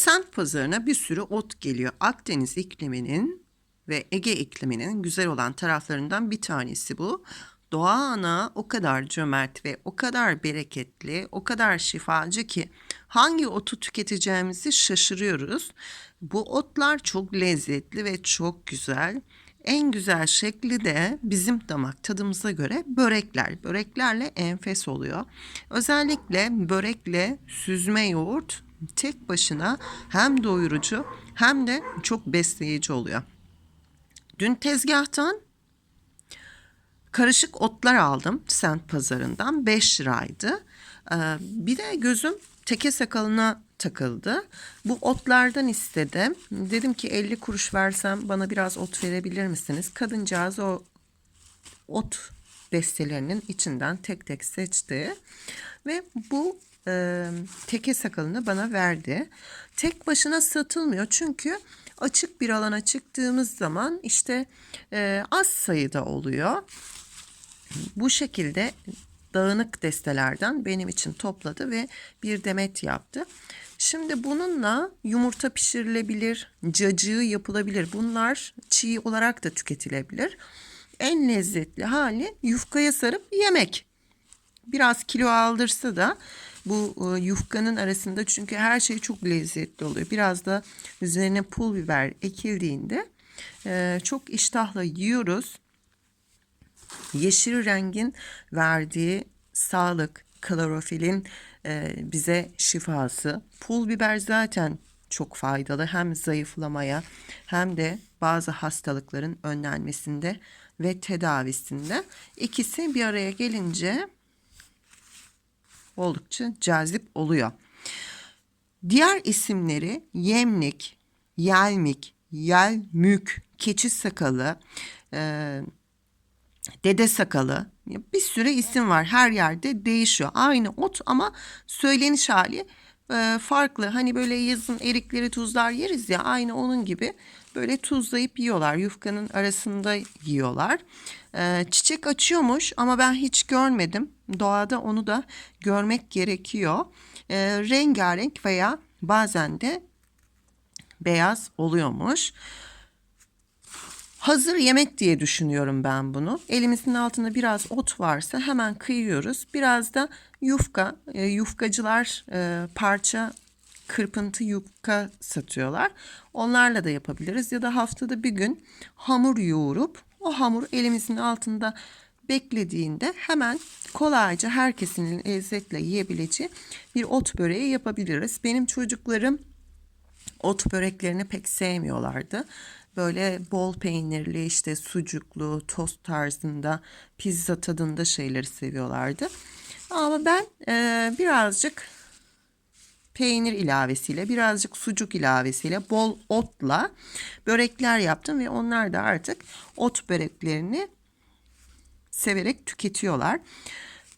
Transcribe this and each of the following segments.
Semt pazarına bir sürü ot geliyor. Akdeniz ikliminin ve Ege ikliminin güzel olan taraflarından bir tanesi bu. Doğa ana o kadar cömert ve o kadar bereketli, o kadar şifacı ki hangi otu tüketeceğimizi şaşırıyoruz. Bu otlar çok lezzetli ve çok güzel. En güzel şekli de bizim damak tadımıza göre börekler. Böreklerle enfes oluyor. Özellikle börekle süzme yoğurt tek başına hem doyurucu hem de çok besleyici oluyor. Dün tezgahtan karışık otlar aldım sent pazarından 5 liraydı. Ee, bir de gözüm teke sakalına takıldı. Bu otlardan istedim. Dedim ki 50 kuruş versem bana biraz ot verebilir misiniz? Kadıncağız o ot destelerinin içinden tek tek seçti ve bu e, teke sakalını bana verdi. Tek başına satılmıyor çünkü açık bir alana çıktığımız zaman işte e, az sayıda oluyor. Bu şekilde dağınık destelerden benim için topladı ve bir demet yaptı. Şimdi bununla yumurta pişirilebilir, cacığı yapılabilir. Bunlar çiğ olarak da tüketilebilir. En lezzetli hali yufkaya sarıp yemek. Biraz kilo aldırsa da bu e, yufkanın arasında çünkü her şey çok lezzetli oluyor. Biraz da üzerine pul biber ekildiğinde e, çok iştahla yiyoruz. Yeşil rengin verdiği sağlık, klorofilin e, bize şifası. Pul biber zaten çok faydalı hem zayıflamaya hem de bazı hastalıkların önlenmesinde ve tedavisinde. İkisi bir araya gelince oldukça cazip oluyor. Diğer isimleri yemlik, yelmik, yelmük, keçi sakalı, e, dede sakalı bir sürü isim var. Her yerde değişiyor. Aynı ot ama söyleniş hali e, farklı. Hani böyle yazın erikleri tuzlar yeriz ya aynı onun gibi böyle tuzlayıp yiyorlar. Yufkanın arasında yiyorlar. E, çiçek açıyormuş ama ben hiç görmedim. Doğada onu da görmek gerekiyor. E, rengarenk veya bazen de beyaz oluyormuş. Hazır yemek diye düşünüyorum ben bunu. Elimizin altında biraz ot varsa hemen kıyıyoruz. Biraz da yufka, e, yufkacılar e, parça kırpıntı yufka satıyorlar. Onlarla da yapabiliriz ya da haftada bir gün hamur yoğurup o hamur elimizin altında beklediğinde hemen kolayca herkesin lezzetle yiyebileceği bir ot böreği yapabiliriz. Benim çocuklarım ot böreklerini pek sevmiyorlardı. Böyle bol peynirli işte sucuklu, tost tarzında, pizza tadında şeyleri seviyorlardı. Ama ben e, birazcık peynir ilavesiyle, birazcık sucuk ilavesiyle, bol otla börekler yaptım ve onlar da artık ot böreklerini severek tüketiyorlar.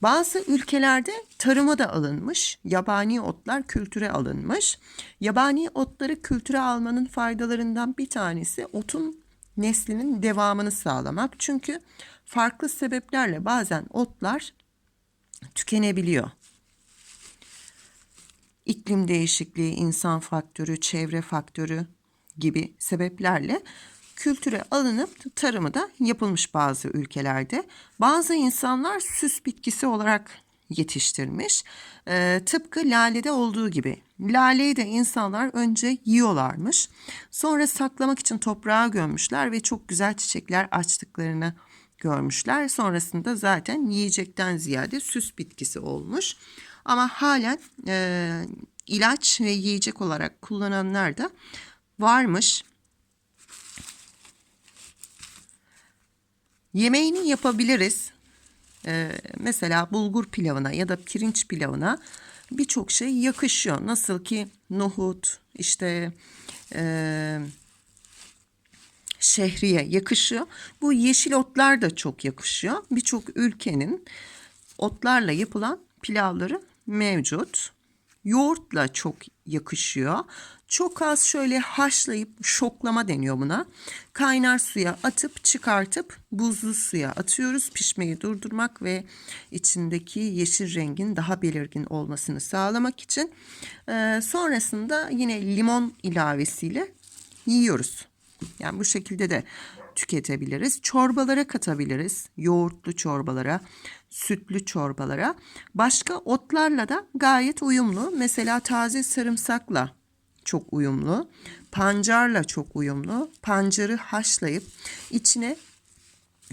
Bazı ülkelerde tarıma da alınmış, yabani otlar kültüre alınmış. Yabani otları kültüre almanın faydalarından bir tanesi otun neslinin devamını sağlamak. Çünkü farklı sebeplerle bazen otlar tükenebiliyor. İklim değişikliği, insan faktörü, çevre faktörü gibi sebeplerle kültüre alınıp tarımı da yapılmış bazı ülkelerde. Bazı insanlar süs bitkisi olarak yetiştirmiş. E, tıpkı lalede olduğu gibi. Laleyi de insanlar önce yiyorlarmış. Sonra saklamak için toprağa gömmüşler ve çok güzel çiçekler açtıklarını görmüşler. Sonrasında zaten yiyecekten ziyade süs bitkisi olmuş. Ama halen e, ilaç ve yiyecek olarak kullananlar da varmış. Yemeğini yapabiliriz. Ee, mesela bulgur pilavına ya da pirinç pilavına birçok şey yakışıyor. Nasıl ki nohut, işte e, şehriye yakışıyor. Bu yeşil otlar da çok yakışıyor. Birçok ülkenin otlarla yapılan pilavları mevcut. Yoğurtla çok yakışıyor. Çok az şöyle haşlayıp şoklama deniyor buna. Kaynar suya atıp çıkartıp buzlu suya atıyoruz. Pişmeyi durdurmak ve içindeki yeşil rengin daha belirgin olmasını sağlamak için. Ee, sonrasında yine limon ilavesiyle yiyoruz. Yani bu şekilde de tüketebiliriz. Çorbalara katabiliriz. Yoğurtlu çorbalara, sütlü çorbalara. Başka otlarla da gayet uyumlu. Mesela taze sarımsakla çok uyumlu. Pancarla çok uyumlu. Pancarı haşlayıp içine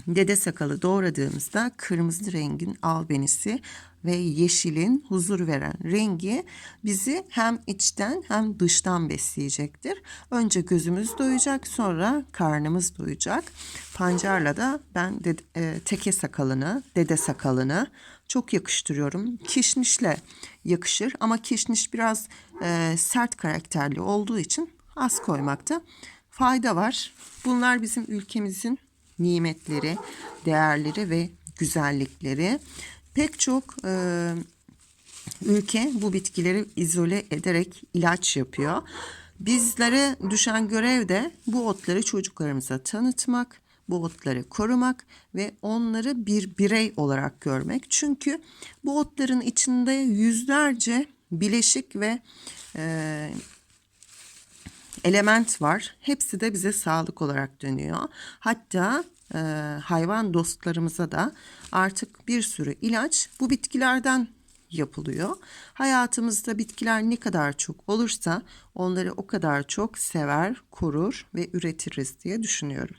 dede sakalı doğradığımızda kırmızı rengin albenisi ve yeşilin huzur veren rengi bizi hem içten hem dıştan besleyecektir. Önce gözümüz doyacak sonra karnımız doyacak. Pancarla da ben de, e, teke sakalını, dede sakalını çok yakıştırıyorum. Kişnişle yakışır ama kişniş biraz e, sert karakterli olduğu için az koymakta fayda var. Bunlar bizim ülkemizin nimetleri, değerleri ve güzellikleri. Pek çok e, ülke bu bitkileri izole ederek ilaç yapıyor. Bizlere düşen görev de bu otları çocuklarımıza tanıtmak, bu otları korumak ve onları bir birey olarak görmek. Çünkü bu otların içinde yüzlerce bileşik ve e, element var. Hepsi de bize sağlık olarak dönüyor. Hatta e, hayvan dostlarımıza da artık bir sürü ilaç bu bitkilerden yapılıyor. Hayatımızda bitkiler ne kadar çok olursa onları o kadar çok sever, korur ve üretiriz diye düşünüyorum.